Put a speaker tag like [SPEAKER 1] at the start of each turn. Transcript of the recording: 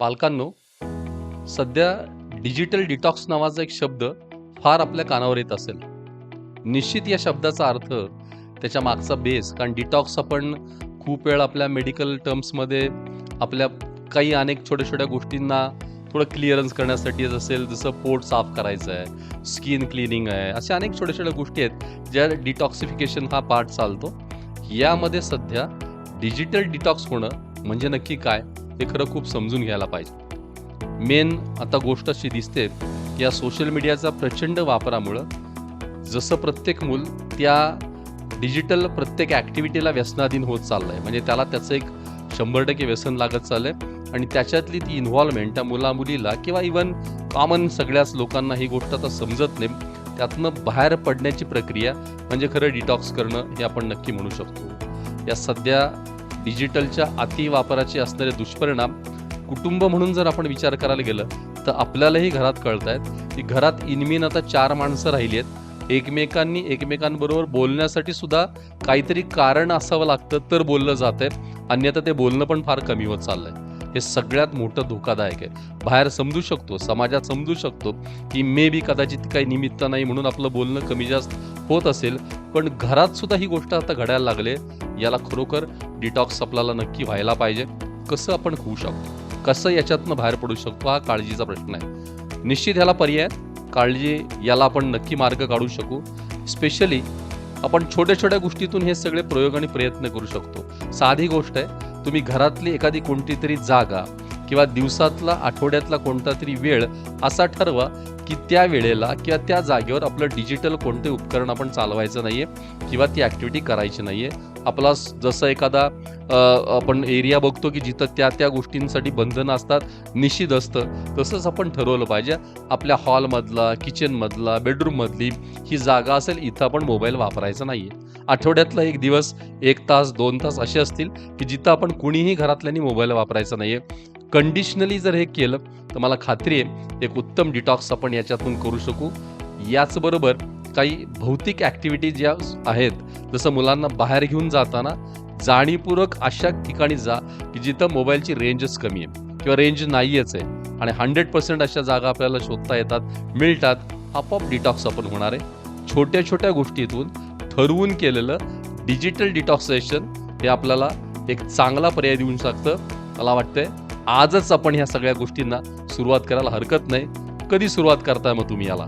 [SPEAKER 1] बालकांनो सध्या digital detox नावाचा एक शब्द फार आपल्या कानावर येत असेल. निश्चित या शब्दाचा अर्थ त्याच्या मागचा बेस कारण डिटॉक्स आपण खूप वेळ आपल्या मेडिकल टर्म्समध्ये आपल्या काही अनेक छोट्या छोट्या गोष्टींना थोडं क्लिअरन्स करण्यासाठी असेल जसं पोट साफ करायचं आहे स्किन क्लिनिंग आहे अशा अनेक छोट्या छोट्या गोष्टी आहेत ज्या डिटॉक्सिफिकेशन हा पार्ट चालतो. यामध्ये सध्या डिजिटल डिटॉक्स होणं म्हणजे नक्की काय? हे खरं खूप समजून घ्यायला पाहिजे. मेन आता गोष्ट अशी दिसते की या सोशल मीडियाचा प्रचंड वापरामुळं जसं प्रत्येक मूल त्या डिजिटल प्रत्येक ॲक्टिव्हिटीला व्यसनाधीन होत चाललं आहे म्हणजे त्याला त्याचं एक शंभर टक्के व्यसन लागत चाललं आहे आणि त्याच्यातली ती इन्व्हॉल्वमेंट त्या मुलामुलीला किंवा इवन कॉमन सगळ्याच लोकांना ही गोष्ट आता समजत नाही. त्यातनं बाहेर पडण्याची प्रक्रिया म्हणजे खरं डिटॉक्स करणं हे आपण नक्की म्हणू शकतो. या सध्या डिजिटलच्या अतिवापराचे असणारे दुष्परिणाम कुटुंब म्हणून जर आपण विचार करायला गेलं तर आपल्यालाही घरात कळत आहेत की घरात इनमिन आता चार माणसं राहिली आहेत. एकमेकांनी एकमेकांबरोबर बोलण्यासाठी सुद्धा काहीतरी कारण असावं लागतं तर बोललं जात आहे अन्यथा ते बोलणं पण फार कमी होत चाललंय. हे सगळ्यात मोठं धोकादायक आहे. बाहेर समजू शकतो समाजात समजू शकतो की मे बी कदाचित काही निमित्त नाही म्हणून आपलं बोलणं कमी जास्त होत असेल. पण घरात सुद्धा ही गोष्ट आता घडायला लागले याला खरोखर डिटॉक्स आपल्याला नक्की व्हायला पाहिजे. कसं आपण होऊ शकतो? कसं याच्यातनं बाहेर पडू शकतो? हा काळजीचा प्रश्न आहे. निश्चित ह्याला पर्याय काळजी याला आपण नक्की मार्ग काढू शकू. स्पेशली आपण छोट्या छोट्या गोष्टीतून हे सगळे प्रयोग आणि प्रयत्न करू शकतो. साधी गोष्ट आहे तुम्ही घरातली एखादी कोणती तरी जागा किंवा दिवसातला आठवड्यातला कोणता तरी वेळ असा ठरवा की त्या वेळेला किंवा त्या जागेवर आपलं डिजिटल कोणते उपकरण आपण चालवायचं नाहीये किंवा ती ॲक्टिव्हिटी करायची नाहीये. आपला जसं एखादा आपण एरिया बघतो की जिथं त्या त्या गोष्टींसाठी बंधनं असतात निश्चित असतं तसंच आपण ठरवलं पाहिजे. आपल्या हॉलमधला किचनमधला बेडरूममधली ही जागा असेल इथं आपण मोबाईल वापरायचा नाही आहे आठवड्यातला एक दिवस एक तास दोन तास असे असतील की जिथं आपण कुणीही घरातल्यानी मोबाईल वापरायचा नाही आहे कंडिशनली जर हे केलं तर मला खात्री आहे एक उत्तम डिटॉक्स आपण याच्यातून करू शकू. याचबरोबर काही भौतिक ॲक्टिव्हिटी ज्या आहेत जसं मुलांना बाहेर घेऊन जाताना जाणीवपूर्वक अशा ठिकाणी जा की जिथं मोबाईलची रेंजच कमी आहे किंवा रेंज नाहीच आहे. आणि हंड्रेड पर्सेंट अशा जागा आपल्याला शोधता येतात मिळतात. आपोआप डिटॉक्स आपण होणार आहे. छोट्या छोट्या गोष्टीतून ठरवून केलेलं डिजिटल डिटॉक्सेशन हे आपल्याला एक चांगला पर्याय देऊ शकतं मला वाटतंय आजच आपण ह्या सगळ्या गोष्टींना सुरुवात करायला हरकत नाही. कधी सुरुवात करताय मग तुम्ही याला?